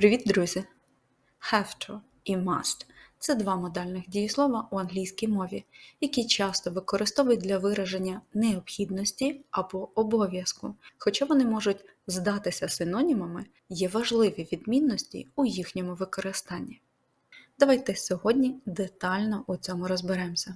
Привіт, друзі! Have to і must це два модальних дієслова у англійській мові, які часто використовують для вираження необхідності або обов'язку. Хоча вони можуть здатися синонімами, є важливі відмінності у їхньому використанні. Давайте сьогодні детально у цьому розберемося.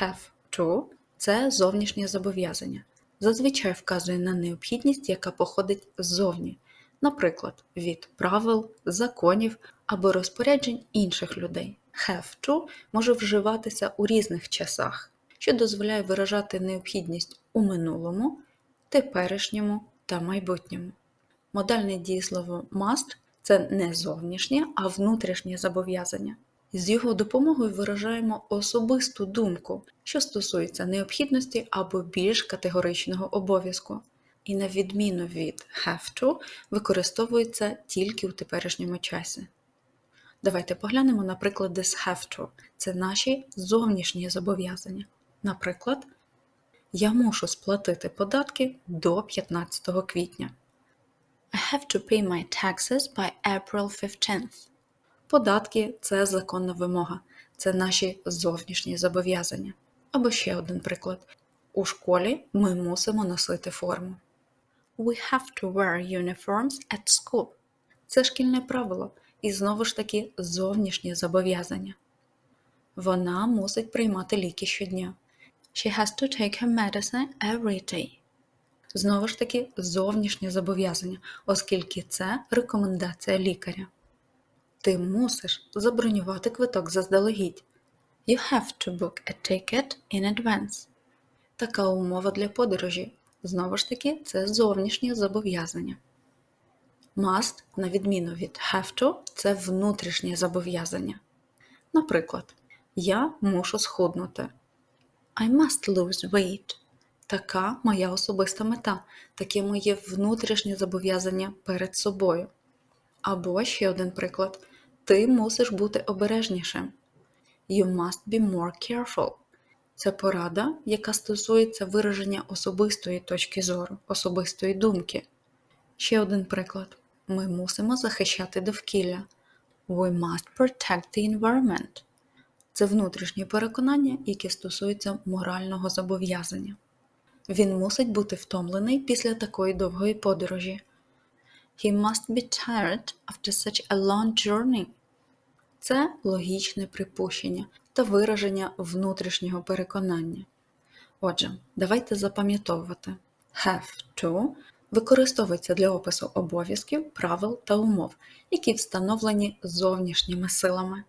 Have to це зовнішнє зобов'язання. Зазвичай вказує на необхідність, яка походить ззовні, наприклад, від правил, законів або розпоряджень інших людей. Have to може вживатися у різних часах, що дозволяє виражати необхідність у минулому, теперішньому та майбутньому. Модальне дієслово must це не зовнішнє, а внутрішнє зобов'язання. З його допомогою виражаємо особисту думку, що стосується необхідності або більш категоричного обов'язку, і на відміну від have to використовується тільки у теперішньому часі. Давайте поглянемо на приклади з have to. Це наші зовнішні зобов'язання. Наприклад, я мушу сплатити податки до 15 квітня. I have to pay my taxes by April 15th. Податки це законна вимога, це наші зовнішні зобов'язання. Або ще один приклад. У школі ми мусимо носити форму. We have to wear uniforms at school. Це шкільне правило і знову ж таки зовнішнє зобов'язання. Вона мусить приймати ліки щодня. She has to take her medicine every day. Знову ж таки, зовнішнє зобов'язання, оскільки це рекомендація лікаря. Ти мусиш забронювати квиток заздалегідь. You have to book a ticket in advance. Така умова для подорожі. Знову ж таки, це зовнішнє зобов'язання. Must, на відміну від have to, це внутрішнє зобов'язання. Наприклад, я мушу схуднути. I must lose weight. Така моя особиста мета, таке моє внутрішнє зобов'язання перед собою. Або ще один приклад. Ти мусиш бути обережнішим. You must be more careful. Це порада, яка стосується вираження особистої точки зору, особистої думки. Ще один приклад. Ми мусимо захищати довкілля. We must protect the environment. Це внутрішнє переконання, яке стосується морального зобов'язання. Він мусить бути втомлений після такої довгої подорожі. He must be tired after such a long journey. Це логічне припущення та вираження внутрішнього переконання. Отже, давайте запам'ятовувати. Have to використовується для опису обов'язків, правил та умов, які встановлені зовнішніми силами.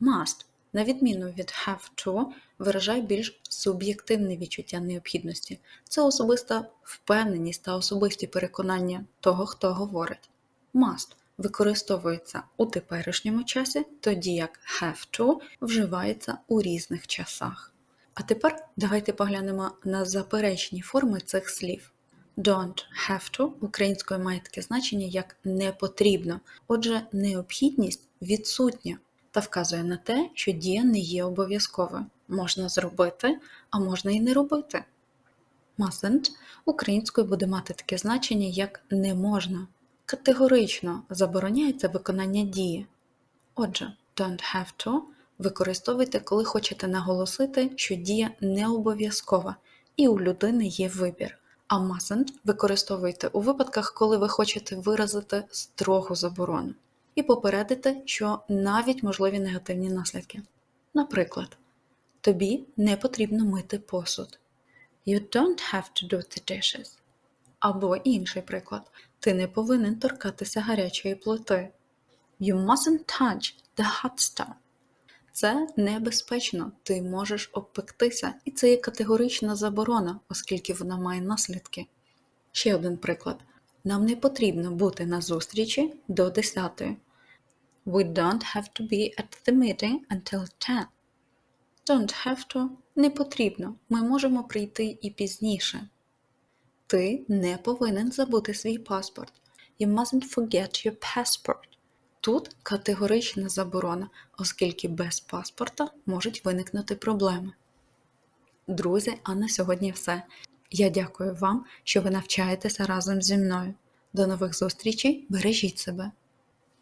Must, на відміну від have to, виражає більш суб'єктивне відчуття необхідності. Це особиста впевненість та особисті переконання того, хто говорить. Must використовується у теперішньому часі, тоді як have to вживається у різних часах. А тепер давайте поглянемо на заперечні форми цих слів. Don't have to українською має таке значення як не потрібно, отже, необхідність відсутня та вказує на те, що дія не є обов'язковою. Можна зробити, а можна і не робити. Mustn't українською буде мати таке значення як не можна. Категорично забороняється виконання дії. Отже, don't have to використовуйте, коли хочете наголосити, що дія не обов'язкова і у людини є вибір. А mustn't використовуйте у випадках, коли ви хочете виразити строгу заборону і попередити, що навіть можливі негативні наслідки. Наприклад, тобі не потрібно мити посуд. You don't have to do the dishes. Або інший приклад. Ти не повинен торкатися гарячої плити. You mustn't touch the hot stove. Це небезпечно, ти можеш обпектися, і це є категорична заборона, оскільки вона має наслідки. Ще один приклад. Нам не потрібно бути на зустрічі до 10. We don't have to be at the meeting until 10. Don't have to не потрібно. Ми можемо прийти і пізніше. Ти не повинен забути свій паспорт. You mustn't forget your passport. Тут категорична заборона, оскільки без паспорта можуть виникнути проблеми. Друзі, а на сьогодні все. Я дякую вам, що ви навчаєтеся разом зі мною. До нових зустрічей, бережіть себе!